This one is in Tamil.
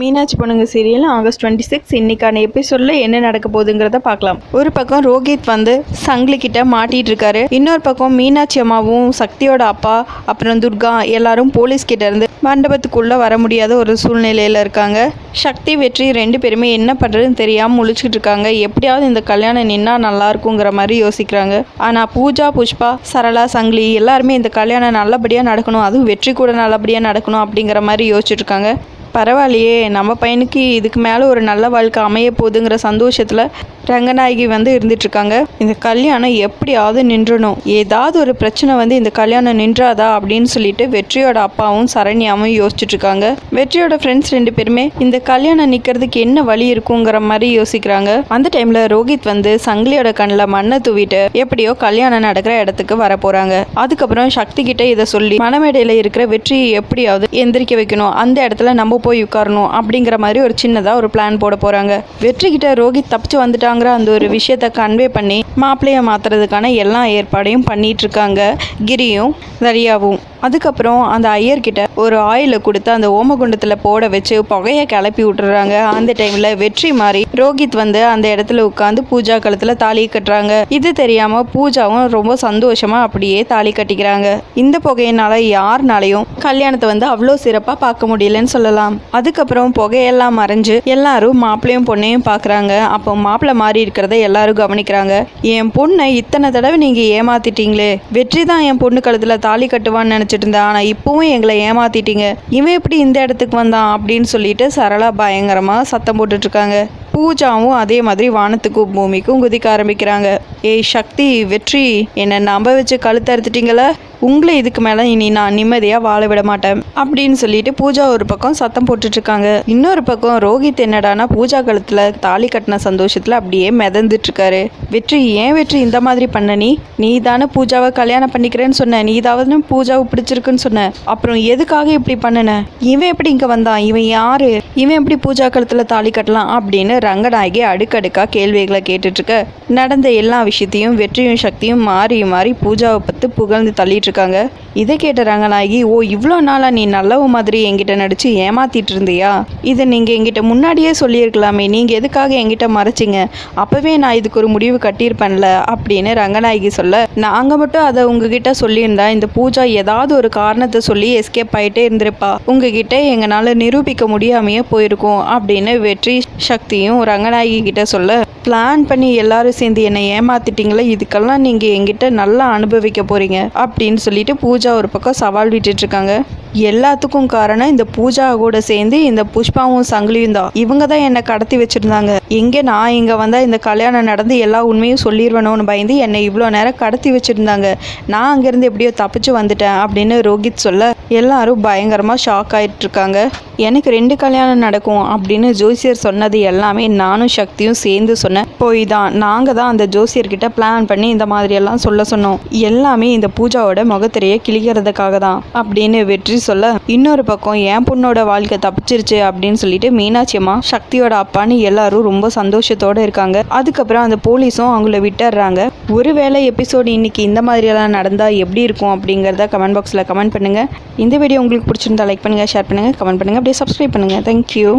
மீனாட்சி பொண்ணுங்க சீரியல் ஆகஸ்ட் டுவெண்ட்டி சிக்ஸ் இன்னைக்கான எபிசோடில் என்ன நடக்க போகுதுங்கிறத பார்க்கலாம். ஒரு பக்கம் ரோஹித் வந்து சங்கிலி கிட்ட மாட்டிட்டு இருக்காரு. இன்னொரு பக்கம் மீனாட்சி அம்மாவும் சக்தியோட அப்பா அப்புறம் துர்கா எல்லாரும் போலீஸ் கிட்ட இருந்து மண்டபத்துக்குள்ளே வர முடியாத ஒரு சூழ்நிலையில் இருக்காங்க. சக்தி வெற்றி ரெண்டு பேருமே என்ன பண்ணுறதுன்னு தெரியாமல் முழிச்சிட்டு இருக்காங்க. எப்படியாவது இந்த கல்யாணம் நின்னா நல்லா இருக்குங்கிற மாதிரி யோசிக்கிறாங்க. ஆனால் பூஜா புஷ்பா சரளா சங்கிலி எல்லாருமே இந்த கல்யாணம் நல்லபடியாக நடக்கணும். அதுவும் வெற்றி கூட நல்லபடியாக நடக்கணும் அப்படிங்கிற மாதிரி யோசிச்சுட்டு இருக்காங்க. பரவாயில்லையே நம்ம பையனுக்கு இதுக்கு மேலே ஒரு நல்ல வாழ்க்கை அமைய போகுதுங்கிற சந்தோஷத்தில் ரங்கநாயகி வந்து இருந்துட்டுருக்காங்க. இந்த கல்யாணம் எப்படியாவது நின்றணும். ஏதாவது ஒரு பிரச்சனை வந்து இந்த கல்யாணம் நின்றாதா அப்படின்னு சொல்லிட்டு வெற்றியோட அப்பாவும் சரண்யாவும் யோசிச்சுட்ருக்காங்க வெற்றியோட ஃப்ரெண்ட்ஸ் ரெண்டு பேருமே இந்த கல்யாணம் நிற்கிறதுக்கு என்ன வழி இருக்குங்கிற மாதிரி யோசிக்கிறாங்க. அந்த டைமில் ரோஹித் வந்து சங்கிலியோட கண்ணில் மண்ணை தூவிட்டு எப்படியோ கல்யாணம் நடக்கிற இடத்துக்கு வர போகிறாங்க அதுக்கப்புறம் சக்தி கிட்ட இதை சொல்லி மனமேடையில் இருக்கிற வெற்றியை எப்படியாவது எந்திரிக்க வைக்கணும். அந்த இடத்துல நம்ம போய் உட்காரணும் அப்படிங்கிற மாதிரி ஒரு சின்னதாக ஒரு பிளான் போட போகிறாங்க வெற்றி கிட்ட ரோஹித் தப்பிச்சு வந்துட்டாங்கிற அந்த ஒரு விஷயத்தை கன்வே பண்ணி மாப்பிள்ளையை மாற்றுறதுக்கான எல்லா ஏற்பாடையும் பண்ணிட்டு இருக்காங்க. கிரியும் தரியாவும். அதுக்கப்புறம் அந்த ஐயர்கிட்ட ஒரு ஆயிலை கொடுத்து அந்த ஓமகுண்டத்தில் போட வச்சு புகையை கிளப்பி விட்டுறாங்க. அந்த டைமில் வெற்றி மாதிரி ரோஹித் வந்து அந்த இடத்துல உட்காந்து பூஜா கழுத்தில் தாலி கட்டுறாங்க. இது தெரியாமல் பூஜாவும் ரொம்ப சந்தோஷமாக அப்படியே தாலி கட்டிக்கிறாங்க. இந்த புகையினால யாருனாலையும் கல்யாணத்தை வந்து அவ்வளோ சிறப்பாக பார்க்க முடியலன்னு சொல்லலாம். அதுக்கப்புறம் புகையெல்லாம் மறைஞ்சு எல்லாரும் மாப்பிள்ளையும் பொண்ணையும் பார்க்குறாங்க. அப்போ மாப்பிள்ளை மாறி இருக்கிறத எல்லாரும் கவனிக்கிறாங்க. என் பொண்ணை இத்தனை தடவை நீங்கள் ஏமாத்திட்டீங்களே. வெற்றி தான் என் பொண்ணு கழுத்தில் தாலி கட்டுவான்னு நினச்சிட்டு இருந்தேன் ஆனால் இப்போவும் எங்களை ஏமாத்திட்டீங்க. இவன் எப்படி இந்த இடத்துக்கு வந்தான்? அப்படின்னு சொல்லிட்டு சரளா பயங்கரமாக சத்தம் போட்டுட்ருக்காங்க பூஜாவும் அதே மாதிரி வானத்துக்கும் பூமிக்கும் குதிக்க ஆரம்பிக்கிறாங்க. ஏய் சக்தி வெற்றி என்னை நம்ப வச்சு கழுத்து அறுத்துட்டீங்களா? உங்களை இதுக்கு மேலே இனி நான் நிம்மதியாக வாழ விட மாட்டேன். அப்படின்னு சொல்லிட்டு பூஜா ஒரு பக்கம் சத்தம் போட்டுட்ருக்காங்க. இன்னொரு பக்கம் ரோஹித் என்னடானா பூஜா கழுத்தில் தாலி கட்டின சந்தோஷத்தில் அப்படியே மிதந்துட்டுருக்காரு வெற்றி ஏன் வெற்றி இந்த மாதிரி பண்ண நீ? நீ தானே பூஜாவை கல்யாணம் பண்ணிக்கிறேன்னு சொன்ன. நீ தாவது பூஜாவை பிடிச்சிருக்குன்னு சொன்ன. அப்புறம் எதுக்காக இப்படி பண்ணுன? இவன் எப்படி இங்கே வந்தான்? இவன் யாரு? இவன் எப்படி பூஜா கழுத்தில் தாலி கட்டலாம் அப்படின்னு ரங்கநாயகி அடுக்கடுக்காக கேள்விகளை கேட்டுட்டு இருக்க நடந்த எல்லா விஷயத்தையும் வெற்றியும் சக்தியும் மாறி மாறி பூஜாவை பற்றி புகழ்ந்து தள்ளிட்டு இருக்காங்க இதை கேட்ட ரங்கநாயகி ஓ இவ்வளோ நாளாக நீ நல்லவ மாதிரி என்கிட்ட நடிச்சு ஏமாத்திட்டு இருந்தியா? இதை நீங்கள் என்கிட்ட முன்னாடியே சொல்லியிருக்கலாமே. நீங்கள் எதுக்காக எங்கிட்ட மறைச்சிங்க? அப்போவே நான் இதுக்கு ஒரு முடிவு கட்டியிருப்பேன்ல அப்படின்னு ரங்கநாயகி சொல்ல. நாங்கள் மட்டும் அதை உங்ககிட்ட சொல்லியிருந்தா இந்த பூஜா ஏதாவது ஒரு காரணத்தை சொல்லி எஸ்கேப் ஆகிட்டே இருந்திருப்பா. உங்ககிட்ட எங்களால் நிரூபிக்க முடியாமையே போயிருக்கோம் அப்படின்னு வெற்றி சக்தியும் ரங்கநாயகி கிட்ட சொல்ல பிளான் பண்ணி எல்லாரும் சேர்ந்து என்னை ஏமாத்திட்டீங்களே இதுக்கெல்லாம் நீங்கள் என்கிட்ட நல்லா அனுபவிக்க போகிறீங்க அப்படின்னு சொல்லிட்டு பூஜா ஒரு பக்கம் சவால் விட்டுட்டு இருக்காங்க எல்லாத்துக்கும் காரணம் இந்த பூஜா கூட சேர்ந்து இந்த புஷ்பாவும் சங்கிலியும் தான். இவங்க தான் என்னை கடத்தி வச்சுருந்தாங்க. எங்கே நான் இங்கே வந்தால் இந்த கல்யாணம் நடந்து எல்லா உண்மையும் சொல்லிடுவேணும்னு பயந்து என்னை இவ்வளோ நேரம் கடத்தி வச்சுருந்தாங்க. நான் அங்கேருந்து எப்படியோ தப்பிச்சு வந்துட்டேன் அப்படின்னு ரோஹித் சொல்ல எல்லாரும் பயங்கரமாக ஷாக் ஆயிட்டுருக்காங்க எனக்கு ரெண்டு கல்யாணம் நடக்கும் அப்படின்னு ஜோசியர் சொன்னது எல்லாமே நானும் சக்தியும் சேர்ந்து சொன்னேன். போய் தான் நாங்கள் தான் அந்த ஜோசியர்கிட்ட பிளான் பண்ணி இந்த மாதிரியெல்லாம் சொல்ல சொன்னோம். எல்லாமே இந்த பூஜாவோட முகத்திரையை கிழிக்கிறதுக்காக தான் அப்படின்னு வெற்றி சொல்ல இன்னொரு பக்கம் என் பொண்ணோட வாழ்க்கை தப்பிச்சிருச்சு அப்படின்னு சொல்லிட்டு மீனாட்சி அம்மா சக்தியோட அப்பான்னு எல்லாரும் ரொம்ப சந்தோஷத்தோட இருக்காங்க. அதுக்கப்புறம் அந்த போலீஸும் அவங்கள விட்டுடுறாங்க. ஒருவேளை எபிசோடு இன்னைக்கு இந்த மாதிரியெல்லாம் நடந்தால் எப்படி இருக்கும் அப்படிங்கிறத கமெண்ட் பாக்ஸில் கமெண்ட் பண்ணுங்கள் இந்த வீடியோ உங்களுக்கு பிடிச்சிருந்தா லைக் பண்ணுங்கள் ஷேர் பண்ணுங்கள் கமெண்ட் பண்ணுங்கள் அப்படியே சப்ஸ்கிரைப் பண்ணுங்கள் தேங்க்யூ